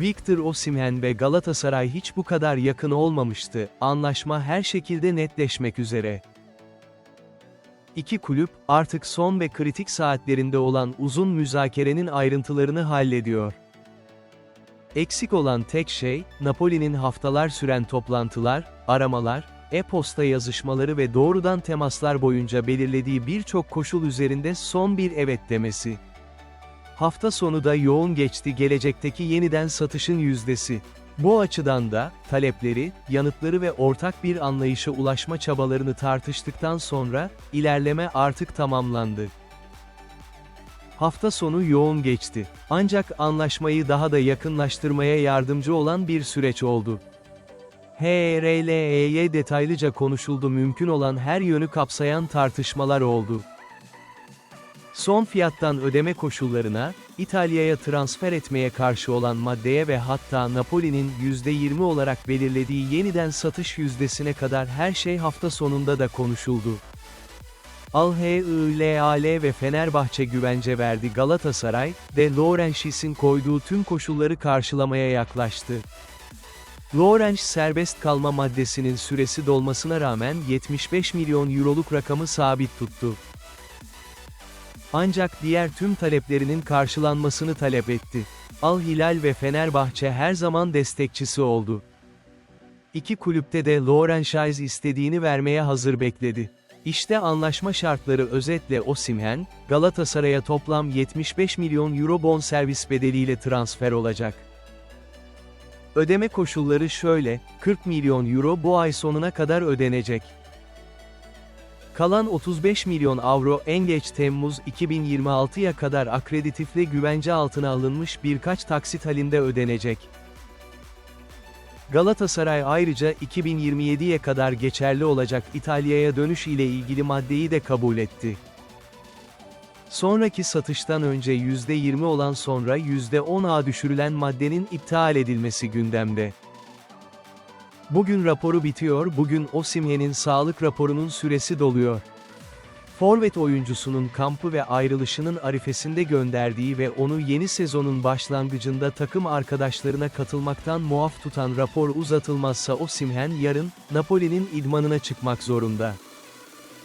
Victor Osimhen ve Galatasaray hiç bu kadar yakın olmamıştı, anlaşma her şekilde netleşmek üzere. İki kulüp, artık son ve kritik saatlerinde olan uzun müzakerenin ayrıntılarını hallediyor. Eksik olan tek şey, Napoli'nin haftalar süren toplantılar, aramalar, e-posta yazışmaları ve doğrudan temaslar boyunca belirlediği birçok koşul üzerinde son bir evet demesi. Hafta sonu da yoğun geçti gelecekteki yeniden satışın yüzdesi. Bu açıdan da, talepleri, yanıtları ve ortak bir anlayışa ulaşma çabalarını tartıştıktan sonra, ilerleme artık tamamlandı. Hafta sonu yoğun geçti. Ancak anlaşmayı daha da yakınlaştırmaya yardımcı olan bir süreç oldu. HRLE'ye detaylıca konuşuldu mümkün olan her yönü kapsayan tartışmalar oldu. Son fiyattan ödeme koşullarına, İtalya'ya transfer etmeye karşı olan maddeye ve hatta Napoli'nin %20 olarak belirlediği yeniden satış yüzdesine kadar her şey hafta sonunda da konuşuldu. Al-Hilal ve Fenerbahçe güvence verdi Galatasaray, de Laurentiis'in koyduğu tüm koşulları karşılamaya yaklaştı. Lawrence serbest kalma maddesinin süresi dolmasına rağmen 75 milyon euroluk rakamı sabit tuttu. Ancak diğer tüm taleplerinin karşılanmasını talep etti. Al Hilal ve Fenerbahçe her zaman destekçisi oldu. İki kulüpte de Lawrence istediğini vermeye hazır bekledi. İşte anlaşma şartları özetle Osimhen, Galatasaray'a toplam 75 milyon euro bonservis bedeliyle transfer olacak. Ödeme koşulları şöyle, 40 milyon euro bu ay sonuna kadar ödenecek. Kalan 35 milyon avro en geç Temmuz 2026'ya kadar akreditifle güvence altına alınmış birkaç taksit halinde ödenecek. Galatasaray ayrıca 2027'ye kadar geçerli olacak İtalya'ya dönüş ile ilgili maddeyi de kabul etti. Sonraki satıştan önce %20 olan sonra %10'a düşürülen maddenin iptal edilmesi gündemde. Bugün raporu bitiyor, bugün Osimhen'in sağlık raporunun süresi doluyor. Forvet oyuncusunun kampı ve ayrılışının arifesinde gönderdiği ve onu yeni sezonun başlangıcında takım arkadaşlarına katılmaktan muaf tutan rapor uzatılmazsa Osimhen yarın, Napoli'nin idmanına çıkmak zorunda.